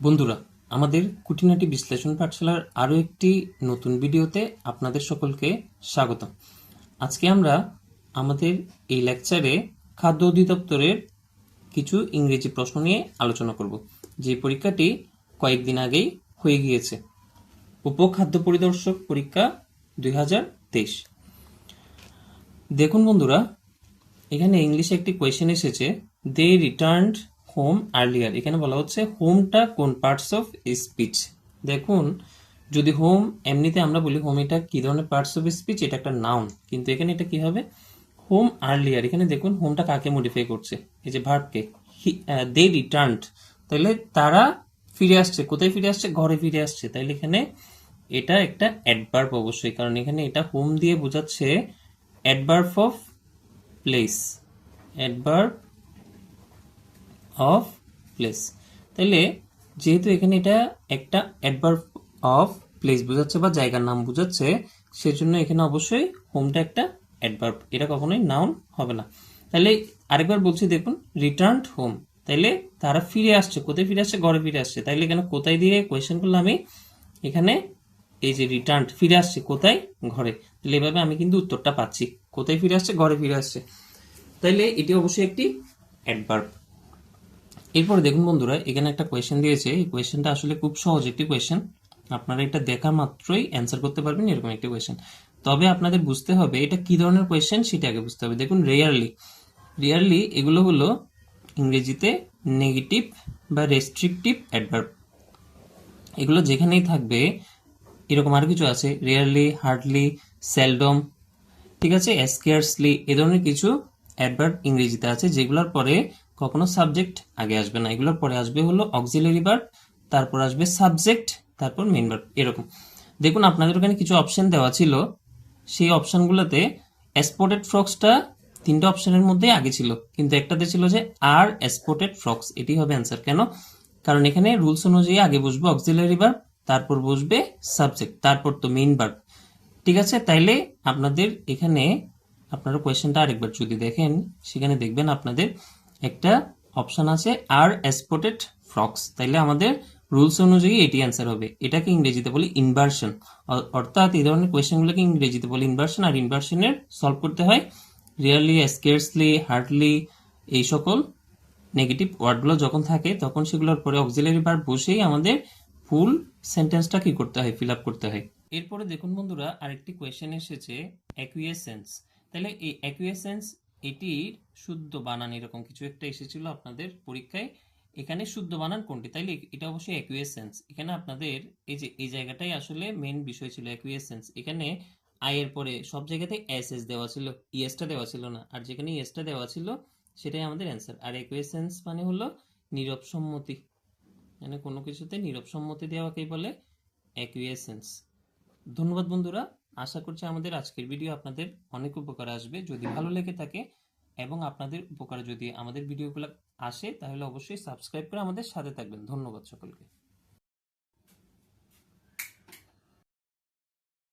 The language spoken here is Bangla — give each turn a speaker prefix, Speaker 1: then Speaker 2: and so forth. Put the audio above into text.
Speaker 1: বন্ধুরা, আমাদের কুটিনাটি বিশ্লেষণ পাঠশালার আরও একটি নতুন ভিডিওতে আপনাদের সকলকে স্বাগত আজকে আমরা আমাদের এই লেকচারে খাদ্য অধিদপ্তরের কিছু ইংরেজি প্রশ্ন নিয়ে আলোচনা করব, যে পরীক্ষাটি কয়েকদিন আগেই হয়ে গিয়েছে। উপখাদ্য পরিদর্শক পরীক্ষা দুই হাজার তেইশ। দেখুন বন্ধুরা, এখানে ইংলিশে একটি কোয়েশ্চেন এসেছে দে রিটার্নড হোম আর্লিয়ার এখানে বলা হচ্ছে হোমটা কোন পার্টস অফ স্পিচ দেখুন, যদি হোম এমনিতে আমরা বলি হোম এটা কি ধরনের পার্টস অফ স্পিচ এটা একটা নাউন কিন্তু এখানে এটা কি হবে? হোম আর্লিয়ার এখানে দেখুন হোমটা কাকে মডিফাই করছে? এই যে ভার্বকে দে রিটার্নড তাহলে তারা ফিরে আসছে। কোথায় ফিরে আসছে? ঘরে ফিরে আসছে। তাইলে এখানে এটা একটা অ্যাডভার্ব অবশ্যই, কারণ এখানে এটা হোম দিয়ে বোঝাচ্ছে adverb of place adverb of place তাহলে যেহেতু এখানে এটা একটা অ্যাডভার্ব অফ প্লেস বোঝাচ্ছে বা জায়গার নাম বোঝাচ্ছে, সেজন্য এখানে অবশ্যই হোমটা একটা অ্যাডভার্ব এটা কখনোই নাউন হবে না। তাহলে আরেকবার বলছি দেখুন রিটার্ন হোম তাইলে তারা ফিরে আসছে, কোথায় ফিরে আসছে? ঘরে ফিরে আসছে। তাইলে এখানে কোথায় দিয়ে কোয়েশ্চেন করলাম আমি? এখানে এই যে রিটার্ন ফিরে আসছে, কোথায়? ঘরে। তাহলে এভাবে আমি কিন্তু উত্তরটা পাচ্ছি। কোথায় ফিরে আসছে? ঘরে ফিরে আসছে। তাইলে এটি অবশ্যই একটি অ্যাডভার্ব এরপরে দেখুন বন্ধুরা, এখানে একটা কোয়েশ্চেন দিয়েছে। এই কোয়েশ্চেনটা আসলে খুব সহজ একটি কোয়েশ্চেন আপনারা এটা দেখা মাত্রই অ্যান্সার করতে পারবেন, এরকম একটি কোয়েশ্চেন তবে আপনাদের বুঝতে হবে, এটা কি ধরনের কোয়েশ্চেন সেটা আগে বুঝতে হবে। দেখুন রেয়ারলি রেয়ারলি এগুলো হলো ইংরেজিতে নেগেটিভ বা রেস্ট্রিকটিভ অ্যাডভার্ব এগুলো যেখানেই থাকবে, এরকম আর কিছু আছে। রেয়ারলি হার্ডলি সেলডম ঠিক আছে? স্কেয়ার্সলি এ ধরনের কিছু অ্যাডভার্ব ইংরেজিতে আছে, যেগুলোর পরে কখনো সাবজেক্ট আগে আসবে না, এগুলোর পরে আসবে হলো অক্সিলারি ভার্ব তারপর আসবে সাবজেক্ট তারপর মেইন ভার্ব এরকম। দেখুন, আপনাদের ওখানে কিছু অপশন দেওয়া ছিল। সেই অপশনগুলোতে স্পটেড ফ্রক্সটা তিনটা অপশনের মধ্যে আগে ছিল। কিন্তু একটাতে ছিল যে আর স্পটেড ফ্রক্স এটি হবে অ্যান্সার কেন? কারণ এখানে রুলস অনুযায়ী আগে বসবে অক্সিলারি ভার্ব তারপর বসবে সাবজেক্ট তারপর তো মেইন ভার্ব ঠিক আছে? তাইলে আপনাদের এখানে, আপনারা কোয়েশ্চেনটা আরেকবার যদি দেখেন, সেখানে দেখবেন আপনাদের একটা অপশন আছে আর স্পটেড ফ্রক্স তাইলে আমাদের রুলস অনুযায়ী এটি অ্যান্সার হবে। এটাকে ইংরেজিতে বলি ইনভার্সন অর্থাৎ এই ধরনের কোয়েশ্চেনগুলোকে ইংরেজিতে বলি ইনভার্সন আর ইনভার্সনের সলভ করতে হয় রিয়ারলি স্কেয়ার্সলি হার্ডলি এই সকল নেগেটিভ ওয়ার্ডগুলো যখন থাকে, তখন সেগুলোর পরে অক্সিলারি ভার্ব বসেই আমাদের ফুল সেন্টেন্সটা কি করতে হয় ফিল আপ করতে হয়। এরপরে দেখুন বন্ধুরা, আরেকটি কোয়েশ্চেন এসেছে অ্যাকুয়েসেন্স তাহলে এই অ্যাকুয়েসেন্স এটির শুদ্ধ বানান এরকম কিছু একটা এসেছিল আপনাদের পরীক্ষায়। এখানে শুদ্ধ বানান কোনটি? তাইলে এটা অবশ্যই অ্যাকুয়েসেন্স এখানে আপনাদের এই যে, এই জায়গাটাই আসলে মেন বিষয় ছিল অ্যাকুয়েসেন্স এখানে আই এর পরে সব জায়গাতে এস এস দেওয়া ছিল ইএসটা দেওয়া ছিল না। আর যেখানে ইএসটা দেওয়া ছিল, সেটাই আমাদের অ্যান্সার আর অ্যাকুয়েসেন্স মানে হলো নীরব সম্মতি। মানে কোনো কিছুতে নীরব সম্মতি দেওয়াকেই বলে অ্যাকুয়েসেন্স ধন্যবাদ বন্ধুরা। আশা করছি আমাদের আজকের ভিডিও আপনাদের অনেক উপকার আসবে। যদি ভালো লেগে থাকে এবং আপনাদের উপকার যদি আমাদের ভিডিওগুলো আসে, তাহলে অবশ্যই সাবস্ক্রাইব করে আমাদের সাথে থাকবেন। ধন্যবাদ সকলকে।